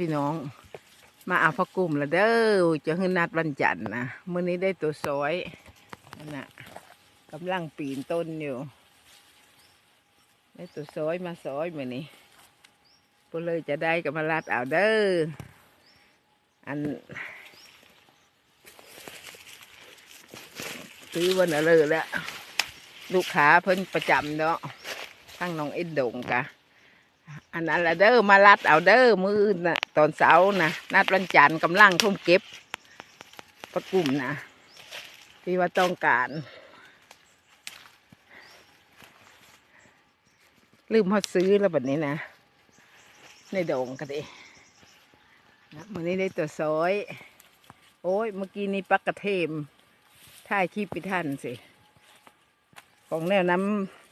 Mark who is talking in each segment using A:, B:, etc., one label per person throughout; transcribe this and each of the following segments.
A: พี่น้องมาเอาพักกุ่มละเด้อจะขึ้นนัดวันจันทร์นะเมื้อนี้ได้ตัวซอยนั่นน่ะกำลังปีนต้นอยู่ ได้ตัวซอยมาซอยเมื้อนี้ก็เลยจะได้กับมาลัดเอาเด้ออันซื้อวันอะไรแล้วลูกค้าเพิ่นประจำเนาะทั้งน้องเอ็ดดงกะ อันนั้นละเด้อมาลัดเอาเด้อมือนะตอนเสาร์นะนัดวันจันทร์กำลังทุ่มเก็บประกุ่มนะที่ว่าต้องการลืมฮอซื้อแล้วแบบนี้นะในดงกันดินะมื่อนี้ได้ตัวซอย โอ้ยเมื่อกี้นี้ปักกระเทมถ่ายคลิปไปท่านสิ ของแนวน้ำ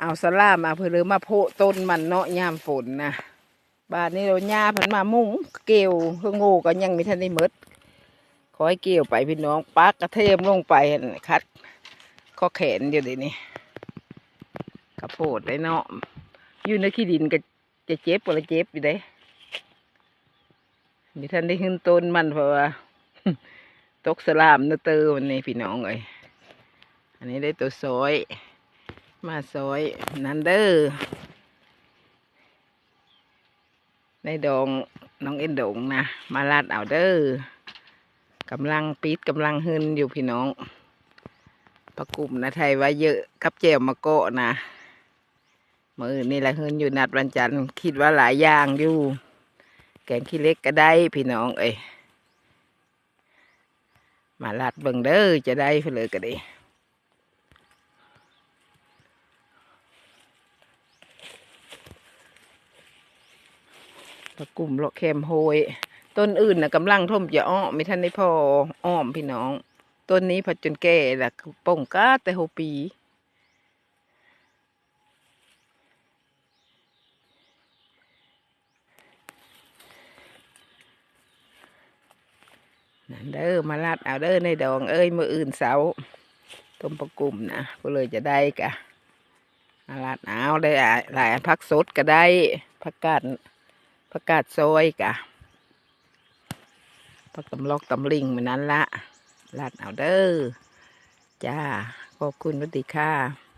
A: เอาสลามาเพื่อเลยมาโพต้นมันเนาะยามฝนนะบาดนี้เราหญ้าพันมามุ้งเกลียวเพื่อง่ก็ยังไม่ทันได้หมดขอให้เกลียวไปพี่น้องปักกระเทียมลงไปคัดข้อแขนอยู่เดี๋ยวนี้กระโพดได้เนาะอยู่ในขี้ดินก็จะเจ็บปวดเจ็บอยู่ได้มีท่านได้ขึ้นต้นมันเพราะว่าตกสลามนื้อเตอวันนี้พี่น้องเอ้ยอันนี้ได้ตัวซอย มาซอยนันเดอร์ในดงน้องเอ็นดงนะ มาลาดเอาเดอร์กำลังปิดกำลังหืนอยู่พี่น้องประกุมนะไทยว่าเยอะกับแจวมาโกะนะมือนี่แหละหืนอยู่นัดวันจันทร์คิดว่าหลายอย่างอยู่ แกงขี้เล็กก็ได้พี่น้องเอ้ยมาลาดเบิ่งเด้อจะได้เพื่อเลยก็ดี ตะกลุ่มเลาะแคมโฮยต้นอื่นนะกำลังท่มจะอ้อมไม่ทันได้พออ้อมพี่น้อง ต้นนี้พัดจนแก่ละป่งก้าแต่หกปี นั่นเด้อมาลาดเอาเด้อในดอง เอ้ยมืออื่นเสาต้มประกุ่มนะก็เลยจะได้กะมาลาดเอาได้หลายพักสดก็ได้พักกาด ผักกาดซอยกะผักตำลอกตำลิงเหมือนนั้นละลาดเอาเด้อจ้าขอบคุณวัสดีค่ะ